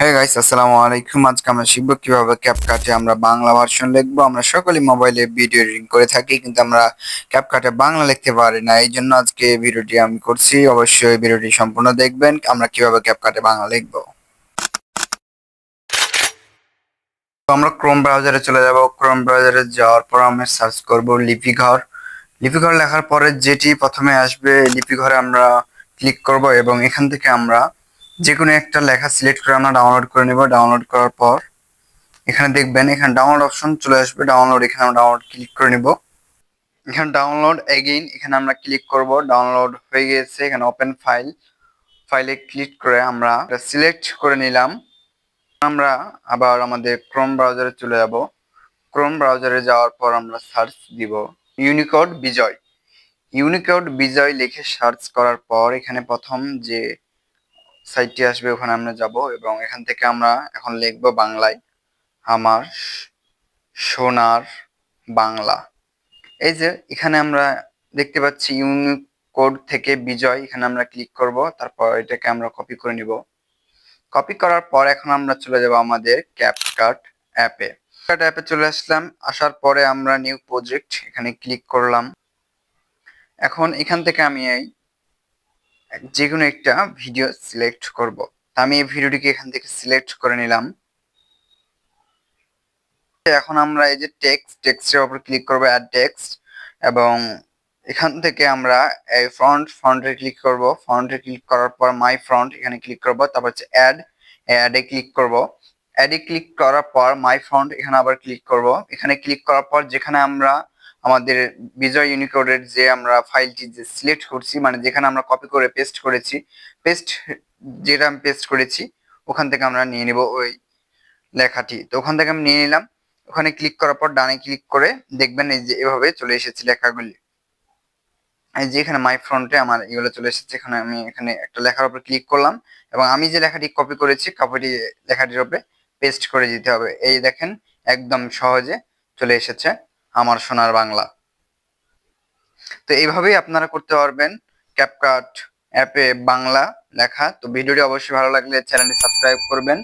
হ্যাঁ গাইস আসসালামু আলাইকুম আজকে আমরা শিখব কীভাবে ক্যাপকাটে আমরা বাংলা ভার্সন লিখব। আমরা সকলেই মোবাইলে ভিডিও এডিটিং করে থাকি, কিন্তু আমরা ক্যাপকাটে বাংলা লিখতে পারি না। এই জন্য আজকে ভিডিওটি আমি করছি। অবশ্যই ভিডিওটি সম্পূর্ণ দেখবেন। আমরা কীভাবে ক্যাপকাটে বাংলা লিখব। তো আমরা ক্রোম ব্রাউজারে চলে যাব। ক্রোম ব্রাউজারে যাওয়ার পর আমরা সার্চ করব লিপি ঘর লিপি ঘর লেখার পরে যেটি প্রথমে আসবে লিপি ঘরে আমরা ক্লিক করব এবং এখান থেকে আমরা যে কোনো একটা লেখা সিলেক্ট করে আমরা ডাউনলোড করে নেব। ডাউনলোড করার পর এখানে দেখবেন, এখানে ডাউনলোড অপশন চলে আসবে। ডাউনলোড এখানে আমরা ডাউনলোড ক্লিক করে নেব। এখানে ডাউনলোড এগেইন এখানে আমরা ক্লিক করব। ডাউনলোড হয়ে গেছে এখানে ওপেন ফাইল ফাইলে ক্লিক করে আমরা সিলেক্ট করে নিলাম। আমরা আবার আমাদের ক্রোম ব্রাউজারে চলে যাব। ক্রোম ব্রাউজারে যাওয়ার পর আমরা সার্চ দিব ইউনিকোড বিজয় ইউনিকোড বিজয় লিখে সার্চ করার পর এখানে প্রথম যে সাইটটি আসবে, ওখানে আমরা যাব এবং এখান থেকে আমরা এখন লিখব বাংলায় আমার সোনার বাংলা। এই যে এখানে আমরা দেখতে পাচ্ছি ইউনিকোড থেকে বিজয়, এখানে আমরা ক্লিক করব, তারপর এটাকে আমরা কপি করে নিব। কপি করার পর এখন আমরা চলে যাব আমাদের ক্যাপকাট অ্যাপে ক্যাপকাট অ্যাপে চলে আসলাম, আসার পরে আমরা নিউ প্রজেক্ট এখানে ক্লিক করলাম। এখন এখান থেকে আমি এই যে কোনো একটা ভিডিও সিলেক্ট করব। আমি এই ভিডিওটিকে এখান থেকে সিলেক্ট করে নিলাম। এখন আমরা এই যে টেক্সট টেক্সটের উপর ক্লিক করব অ্যাড টেক্সট এবং এখান থেকে আমরা এই ফ্রন্ট ফ্রন্টে ক্লিক করব। ফ্রন্টে ক্লিক করার পর মাই ফ্রন্ট এখানে ক্লিক করব। তারপর হচ্ছে অ্যাড অ্যাডে ক্লিক করব। অ্যাডে ক্লিক করার পর মাই ফ্রন্ট এখানে আবার ক্লিক করব। এখানে ক্লিক করার পর যেখানে আমরা আমাদের বিজয় ইউনিকোডের যে আমরা ফাইলটি যে সিলেক্ট করছি মানে যেখানে আমরা কপি করে পেস্ট করেছি পেস্ট যেটা আমি পেস্ট করেছি, ওখান থেকে আমরা নিয়ে নেব ওই লেখাটি। তো ওখান থেকে আমি নিয়ে নিলাম। ওখানে ক্লিক করার পর ডানে ক্লিক করে দেখবেন এই যে এভাবে চলে এসেছে লেখাগুলি। এই যে এখানে মাই ফ্রন্টে আমার এগুলো চলে এসেছে, এখানে আমি এখানে একটা লেখার উপর ক্লিক করলাম এবং আমি যে লেখাটি কপি করেছি কপিটি লেখাটির উপরে পেস্ট করে দিতে হবে। এই দেখেন, একদম সহজে চলে এসেছে। আমার সোনার বাংলা। তো এইভাবেই আপনারা করতে পারবেন ক্যাপকাট অ্যাপে বাংলা লেখা। তো ভিডিওটি অবশ্যই ভালো লাগলে চ্যানেলটি সাবস্ক্রাইব করবেন।